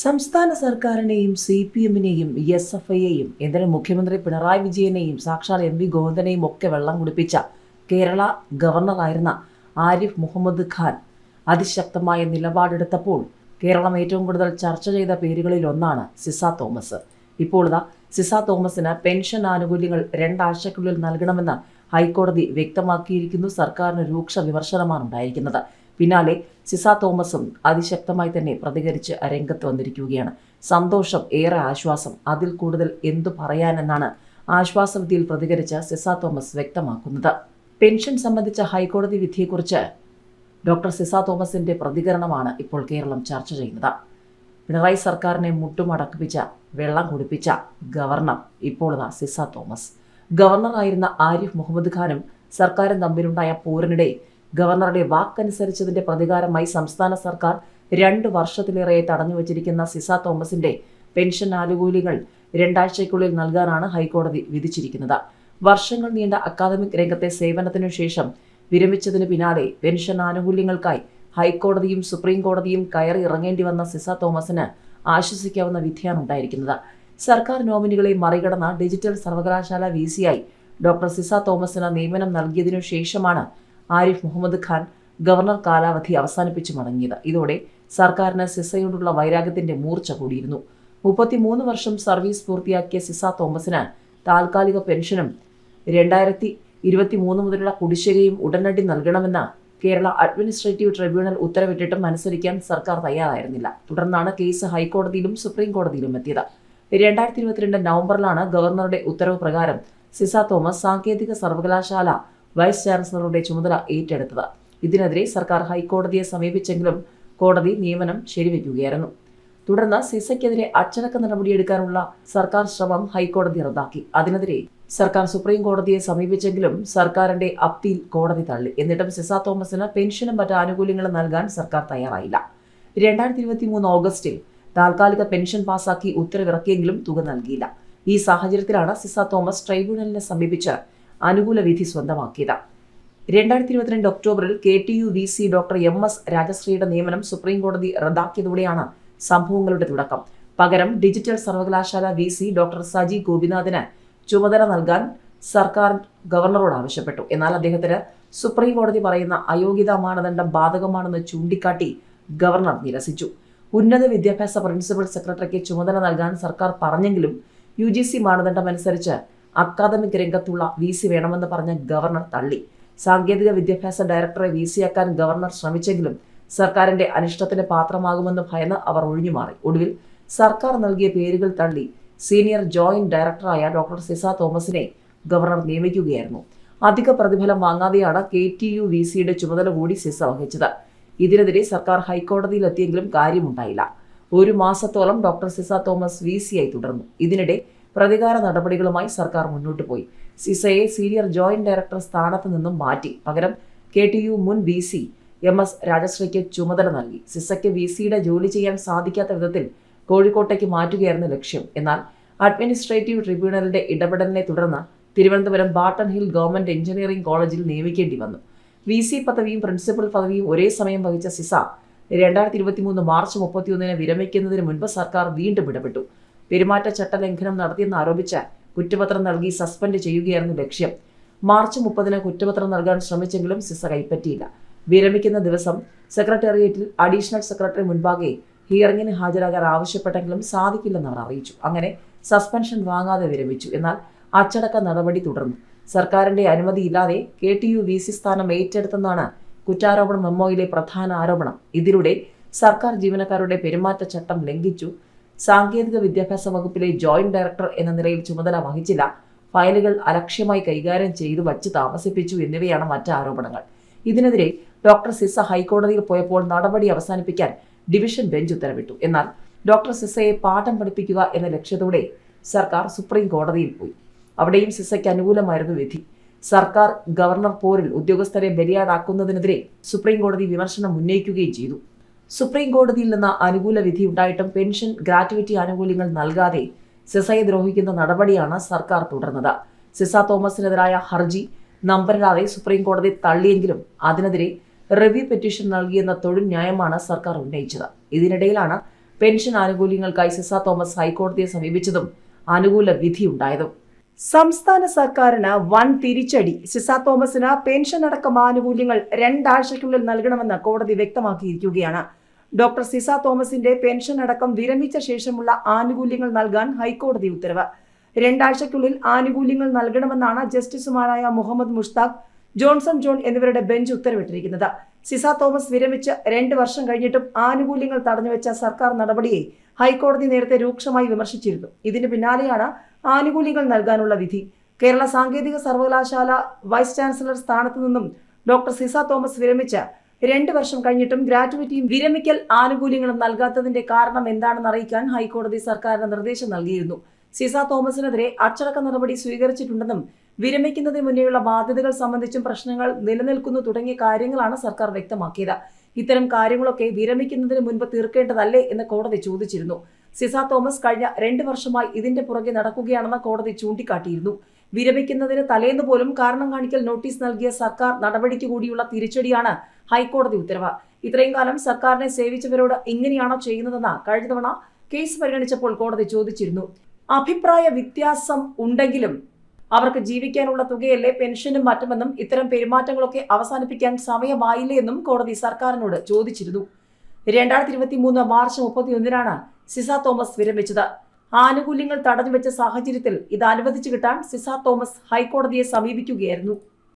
സംസ്ഥാന സർക്കാരിനെയും C P എമ്മിനെയും എസ് എഫ് ഐയെയും എന്തിനും മുഖ്യമന്ത്രി പിണറായി വിജയനെയും സാക്ഷാൽ എം വി ഗോവിന്ദനെയും ഒക്കെ വെള്ളം കുടിപ്പിച്ച കേരള ഗവർണറായിരുന്ന ആരിഫ് മുഹമ്മദ് ഖാൻ അതിശക്തമായ നിലപാടെടുത്തപ്പോൾ കേരളം ഏറ്റവും കൂടുതൽ ചർച്ച ചെയ്ത പേരുകളിൽ ഒന്നാണ് സിസ തോമസ്. ഇപ്പോൾ ഇതാ സിസ തോമസിന് പെൻഷൻ ആനുകൂല്യങ്ങൾ രണ്ടാഴ്ചയ്ക്കുള്ളിൽ നൽകണമെന്ന് ഹൈക്കോടതി വ്യക്തമാക്കിയിരിക്കുന്നു. സർക്കാരിന് രൂക്ഷ വിമർശനമാണ് ഉണ്ടായിരിക്കുന്നത്. പിന്നാലെ സിസ തോമസും അതിശക്തമായി തന്നെ പ്രതികരിച്ച് രംഗത്ത് വന്നിരിക്കുകയാണ്. സന്തോഷം ഏറെ ആശ്വാസം. അതിൽ കൂടുതൽ എന്തു പറയാനെന്നാണ് ആശ്വാസവിധിയിൽ പ്രതികരിച്ച സിസ തോമസ് വ്യക്തമാക്കുന്നത്. പെൻഷൻ സംബന്ധിച്ച ഹൈക്കോടതി വിധിയെക്കുറിച്ച് ഡോക്ടർ സിസ തോമസിന്റെ പ്രതികരണമാണ് ഇപ്പോൾ കേരളം ചർച്ച ചെയ്യുന്നത്. പിണറായി സർക്കാരിനെ മുട്ടുമടക്കിപ്പിച്ച വെള്ളം കുടിപ്പിച്ച ഗവർണർ ഇപ്പോൾ സിസ തോമസ്. ഗവർണറായിരുന്ന ആരിഫ് മുഹമ്മദ് ഖാനും സർക്കാരും തമ്മിലുണ്ടായ പോരിനിടെ ഗവർണറുടെ വാക്കനുസരിച്ചതിന്റെ പ്രതികാരമായി സംസ്ഥാന സർക്കാർ രണ്ട് വർഷത്തിലേറെ തടഞ്ഞു വച്ചിരിക്കുന്ന സിസ തോമസിന്റെ പെൻഷൻ ആനുകൂല്യങ്ങൾ രണ്ടാഴ്ചയ്ക്കുള്ളിൽ നൽകാനാണ് ഹൈക്കോടതി വിധിച്ചിരിക്കുന്നത്. വർഷങ്ങൾ നീണ്ട അക്കാദമിക് രംഗത്തെ സേവനത്തിനു ശേഷം വിരമിച്ചതിന് പിന്നാലെ പെൻഷൻ ആനുകൂല്യങ്ങൾക്കായി ഹൈക്കോടതിയും സുപ്രീം കോടതിയും കയറി ഇറങ്ങേണ്ടി വന്ന സിസ തോമസിന് ആശ്വസിക്കാവുന്ന വിധിയാണ് ഉണ്ടായിരിക്കുന്നത്. സർക്കാർ നോമിനികളെ മറികടന്ന ഡിജിറ്റൽ സർവകലാശാല വി സിയായി ഡോക്ടർ സിസ തോമസിന് നിയമനം നൽകിയതിനു ശേഷമാണ് ആരിഫ് മുഹമ്മദ് ഖാൻ ഗവർണർ കാലാവധി അവസാനിപ്പിച്ചു മടങ്ങിയത്. ഇതോടെ സർക്കാരിന് സിസയോടുള്ള വൈരാഗ്യത്തിന്റെ മൂർച്ച കൂടിയിരുന്നു. മുപ്പത്തിമൂന്ന് വർഷം സർവീസ് പൂർത്തിയാക്കിയ സിസ തോമസിന് താൽക്കാലിക പെൻഷനും രണ്ടായിരത്തി ഇരുപത്തി മൂന്ന് മുതലുള്ള കുടിശ്ശികയും ഉടനടി നൽകണമെന്ന കേരള അഡ്മിനിസ്ട്രേറ്റീവ് ട്രിബ്യൂണൽ ഉത്തരവിട്ടിട്ടും അനുസരിക്കാൻ സർക്കാർ തയ്യാറായിരുന്നില്ല. തുടർന്നാണ് കേസ് ഹൈക്കോടതിയിലും സുപ്രീം കോടതിയിലും എത്തിയത്. രണ്ടായിരത്തി ഇരുപത്തിരണ്ട് നവംബറിലാണ് ഗവർണറുടെ ഉത്തരവ് പ്രകാരം സിസ തോമസ് സാങ്കേതിക സർവകലാശാല വൈസ് ചാൻസലറുടെ ചുമതല ഏറ്റെടുത്തത്. ഇതിനെതിരെ സർക്കാർ ഹൈക്കോടതിയെ സമീപിച്ചെങ്കിലും കോടതി നിയമനം ശരിവയ്ക്കുകയായിരുന്നു തുടർന്ന് സിസയ്ക്കെതിരെ അച്ചടക്ക നടപടിയെടുക്കാനുള്ള സർക്കാർ ശ്രമം ഹൈക്കോടതി റദ്ദാക്കി. അതിനെതിരെ സർക്കാർ സുപ്രീം കോടതിയെ സമീപിച്ചെങ്കിലും സർക്കാരിന്റെ അപ്പീൽ കോടതി തള്ളി. എന്നിട്ടും സിസ തോമസിന് പെൻഷനും മറ്റ് ആനുകൂല്യങ്ങളും നൽകാൻ സർക്കാർ തയ്യാറായില്ല. രണ്ടായിരത്തി ഇരുപത്തി മൂന്ന് ഓഗസ്റ്റിൽ താൽക്കാലിക പെൻഷൻ പാസാക്കി ഉത്തരവിറക്കിയെങ്കിലും തുക നൽകിയില്ല. ഈ സാഹചര്യത്തിലാണ് സിസ തോമസ് ട്രൈബ്യൂണലിനെ സമീപിച്ച് അനുകൂല വിധി സ്വന്തമാക്കിയത്. രണ്ടായിരത്തി ഇരുപത്തിരണ്ട് ഒക്ടോബറിൽ K T U V C doctor M S രാജശ്രീയുടെ നിയമനം സുപ്രീം കോടതി റദ്ദാക്കിയതോടെയാണ് സംഭവങ്ങളുടെ തുടക്കം. പകരം ഡിജിറ്റൽ സർവകലാശാല വി സി ഡോക്ടർ സജി ഗോപിനാഥിന് ചുമതല നൽകാൻ സർക്കാർ ഗവർണറോട് ആവശ്യപ്പെട്ടു. എന്നാൽ അദ്ദേഹത്തിന് സുപ്രീം കോടതി പറയുന്ന അയോഗ്യതാ മാനദണ്ഡം ബാധകമാണെന്ന് ചൂണ്ടിക്കാട്ടി ഗവർണർ നിരസിച്ചു. ഉന്നത വിദ്യാഭ്യാസ പ്രിൻസിപ്പൽ സെക്രട്ടറിക്ക് ചുമതല നൽകാൻ സർക്കാർ പറഞ്ഞെങ്കിലും യു ജി സി മാനദണ്ഡം അനുസരിച്ച് അക്കാദമിക് രംഗത്തുള്ള വി സി വേണമെന്ന് പറഞ്ഞ ഗവർണർ തള്ളി. സാങ്കേതിക വിദ്യാഭ്യാസ ഡയറക്ടറെ വി സിയാക്കാൻ ഗവർണർ ശ്രമിച്ചെങ്കിലും സർക്കാരിന്റെ അനിഷ്ടത്തിന് പാത്രമാകുമെന്ന് ഭയന്ന് അവർ ഒഴിഞ്ഞുമാറി. ഒടുവിൽ സർക്കാർ നൽകിയ പേരുകൾ തള്ളി സീനിയർ ജോയിന്റ് ഡയറക്ടറായ ഡോക്ടർ സിസ തോമസിനെ ഗവർണർ നിയമിക്കുകയായിരുന്നു. അധിക പ്രതിഫലം വാങ്ങാതെയാണ് കെ ടി യു വി സിയുടെ ചുമതല കൂടി സിസ വഹിച്ചത്. ഇതിനെതിരെ സർക്കാർ ഹൈക്കോടതിയിലെത്തിയെങ്കിലും കാര്യമുണ്ടായില്ല. ഒരു മാസത്തോളം ഡോക്ടർ സിസ തോമസ് വി സിയായി തുടർന്നു. ഇതിനിടെ പ്രതികാര നടപടികളുമായി സർക്കാർ മുന്നോട്ട് പോയി. സിസയെ സീനിയർ ജോയിന്റ് ഡയറക്ടർ സ്ഥാനത്ത് നിന്നും മാറ്റി. പകരം കെ ടി യു മുൻ വി സി എം എസ് രാജശ്രീക്ക് ചുമതല നൽകി. സിസയ്ക്ക് വി സിയുടെ ജോലി ചെയ്യാൻ സാധിക്കാത്ത വിധത്തിൽ കോഴിക്കോട്ടേക്ക് മാറ്റുകയായിരുന്നു ലക്ഷ്യം. എന്നാൽ അഡ്മിനിസ്ട്രേറ്റീവ് ട്രിബ്യൂണലിന്റെ ഇടപെടലിനെ തുടർന്ന് Thiruvananthapuram Barton Hill government engineering കോളേജിൽ നിയമിക്കേണ്ടി വന്നു. വി സി പദവിയും പ്രിൻസിപ്പൽ പദവിയും ഒരേ സമയം വഹിച്ച സിസ രണ്ടായിരത്തി ഇരുപത്തി മൂന്ന് മാർച്ച് മുപ്പത്തിയൊന്നിന് വിരമിക്കുന്നതിന് മുൻപ് സർക്കാർ വീണ്ടും ഇടപെട്ടു. പെരുമാറ്റച്ചട്ട ലംഘനം നടത്തിയെന്ന് ആരോപിച്ച് കുറ്റപത്രം നൽകി സസ്പെൻഡ് ചെയ്യുകയായിരുന്നു ലക്ഷ്യം. മാർച്ച് മുപ്പതിന് കുറ്റപത്രം നൽകാൻ ശ്രമിച്ചെങ്കിലും സിസ കൈപ്പറ്റിയില്ല. വിരമിക്കുന്ന ദിവസം സെക്രട്ടേറിയറ്റിൽ അഡീഷണൽ സെക്രട്ടറി മുൻപാകെ ഹിയറിംഗിന് ഹാജരാകാൻ ആവശ്യപ്പെട്ടെങ്കിലും സാധിക്കില്ലെന്ന് അവർ അറിയിച്ചു. അങ്ങനെ സസ്പെൻഷൻ വാങ്ങാതെ വിരമിച്ചു. എന്നാൽ അച്ചടക്ക നടപടി തുടർന്നു. സർക്കാരിന്റെ അനുമതിയില്ലാതെ K T U V C സ്ഥാനം ഏറ്റെടുത്തെന്നാണ് കുറ്റാരോപണ മെമ്മോയിലെ പ്രധാന ആരോപണം. ഇതിലൂടെ സർക്കാർ ജീവനക്കാരുടെ പെരുമാറ്റച്ചട്ടം ലംഘിച്ചു. സാങ്കേതിക വിദ്യാഭ്യാസ വകുപ്പിലെ ജോയിന്റ് ഡയറക്ടർ എന്ന നിലയിൽ ചുമതല വഹിച്ചില്ല. ഫയലുകൾ അലക്ഷ്യമായി കൈകാര്യം ചെയ്തു വച്ച് താമസിപ്പിച്ചു എന്നിവയാണ് മറ്റ് ആരോപണങ്ങൾ. ഇതിനെതിരെ ഡോക്ടർ സിസ ഹൈക്കോടതിയിൽ പോയപ്പോൾ നടപടി അവസാനിപ്പിക്കാൻ ഡിവിഷൻ ബെഞ്ച് ഉത്തരവിട്ടു. എന്നാൽ ഡോക്ടർ സിസയെ പാഠം പഠിപ്പിക്കുക എന്ന ലക്ഷ്യത്തോടെ സർക്കാർ സുപ്രീം കോടതിയിൽ പോയി. അവിടെയും സിസയ്ക്ക് അനുകൂലമായിരുന്നു വിധി. സർക്കാർ ഗവർണർ പോരിൽ ഉദ്യോഗസ്ഥരെ ബലിയാടാക്കുന്നതിനെതിരെ സുപ്രീം കോടതി വിമർശനം ഉന്നയിക്കുകയും ചെയ്തു. സുപ്രീം കോടതിയിൽ നിന്ന് അനുകൂല വിധി ഉണ്ടായിട്ടും പെൻഷൻ ഗ്രാറ്റുവിറ്റി ആനുകൂല്യങ്ങൾ നൽകാതെ സിസയെ ദ്രോഹിക്കുന്ന നടപടിയാണ് സർക്കാർ തുടർന്നത്. സിസ തോമസിനെതിരായ ഹർജി നമ്പരിടാതെ സുപ്രീം കോടതി തള്ളിയെങ്കിലും അതിനെതിരെ റിവ്യൂ പെറ്റീഷൻ നൽകിയെന്ന തൊഴിൽ ന്യായമാണ് സർക്കാർ ഉന്നയിച്ചത്. ഇതിനിടയിലാണ് പെൻഷൻ ആനുകൂല്യങ്ങൾക്കായി സിസ തോമസ് ഹൈക്കോടതിയെ സമീപിച്ചതും അനുകൂല വിധിയുണ്ടായതും സംസ്ഥാന സർക്കാരിന് വൻ തിരിച്ചടി. സിസ തോമസിന് പെൻഷൻ അടക്കം ആനുകൂല്യങ്ങൾ രണ്ടാഴ്ചയ്ക്കുള്ളിൽ നൽകണമെന്ന് കോടതി വ്യക്തമാക്കിയിരിക്കുകയാണ്. ഡോക്ടർ സിസ തോമസിന്റെ പെൻഷൻ അടക്കം വിരമിച്ച ശേഷമുള്ള ആനുകൂല്യങ്ങൾ നൽകാൻ ഹൈക്കോടതി ഉത്തരവ്. രണ്ടാഴ്ചയ്ക്കുള്ളിൽ ആനുകൂല്യങ്ങൾ നൽകണമെന്നാണ് ജസ്റ്റിസുമാരായ മുഹമ്മദ് മുഷ്താഖ് ജോൺസൺ ജോൺ എന്നിവരുടെ ബെഞ്ച് ഉത്തരവിട്ടിരിക്കുന്നത്. സിസ തോമസ് വിരമിച്ച് രണ്ട് വർഷം കഴിഞ്ഞിട്ടും ആനുകൂല്യങ്ങൾ തടഞ്ഞുവെച്ച സർക്കാർ നടപടിയെ ഹൈക്കോടതി നേരത്തെ രൂക്ഷമായി വിമർശിച്ചിരുന്നു. ഇതിന് പിന്നാലെയാണ് ആനുകൂല്യങ്ങൾ നൽകാനുള്ള വിധി. കേരള സാങ്കേതിക സർവകലാശാല വൈസ് ചാൻസലർ സ്ഥാനത്തു നിന്നും ഡോക്ടർ സിസ തോമസ് വിരമിച്ച് രണ്ട് വർഷം കഴിഞ്ഞിട്ടും ഗ്രാറ്റുവിറ്റിയും വിരമിക്കൽ ആനുകൂല്യങ്ങളും നൽകാത്തതിന്റെ കാരണം എന്താണെന്ന് അറിയിക്കാൻ ഹൈക്കോടതി സർക്കാരിന് നിർദ്ദേശം നൽകിയിരുന്നു. സിസ തോമസിനെതിരെ അച്ചടക്ക നടപടി സ്വീകരിച്ചിട്ടുണ്ടെന്നും വിരമിക്കുന്നതിന് മുന്നേയുള്ള ബാധ്യതകൾ സംബന്ധിച്ചും പ്രശ്നങ്ങൾ നിലനിൽക്കുന്നു തുടങ്ങിയ കാര്യങ്ങളാണ് സർക്കാർ വ്യക്തമാക്കിയത്. ഇത്തരം കാര്യങ്ങളൊക്കെ വിരമിക്കുന്നതിന് മുൻപ് തീർക്കേണ്ടതല്ലേ എന്ന് കോടതി ചോദിച്ചിരുന്നു. സിസ തോമസ് കഴിഞ്ഞ രണ്ട് വർഷമായി ഇതിന്റെ പുറകെ നടക്കുകയാണെന്ന് കോടതി ചൂണ്ടിക്കാട്ടിയിരുന്നു. വിരമിക്കുന്നതിന് തലേന്ന് പോലും കാരണം കാണിക്കൽ നോട്ടീസ് നൽകിയ സർക്കാർ നടപടിക്ക് കൂടിയുള്ള തിരിച്ചടിയാണ് ഹൈക്കോടതി ഉത്തരവ്. ഇത്രയും കാലം സർക്കാരിനെ സേവിച്ചവരോട് ഇങ്ങനെയാണോ ചെയ്യുന്നതെന്ന് കഴിഞ്ഞ തവണ കേസ് പരിഗണിച്ചപ്പോൾ കോടതി ചോദിച്ചിരുന്നു. അഭിപ്രായ വ്യത്യാസം ഉണ്ടെങ്കിലും അവർക്ക് ജീവിക്കാനുള്ള തുകയല്ലേ പെൻഷനും മറ്റുമെന്നും ഇത്തരം പെരുമാറ്റങ്ങളൊക്കെ അവസാനിപ്പിക്കാൻ സമയമായില്ലേ എന്നും കോടതി സർക്കാരിനോട് ചോദിച്ചിരുന്നു. രണ്ടായിരത്തി ഇരുപത്തി മൂന്ന് മാർച്ച് മുപ്പത്തിയൊന്നിനാണ് സിസ തോമസ് വിരമിച്ചത് ആനുകൂല്യങ്ങൾ തടഞ്ഞുവെച്ച സാഹചര്യത്തിൽ ഇത് അനുവദിച്ചു കിട്ടാൻ സിസ തോമസ് ഹൈക്കോടതിയെ സമീപിക്കുകയായിരുന്നു.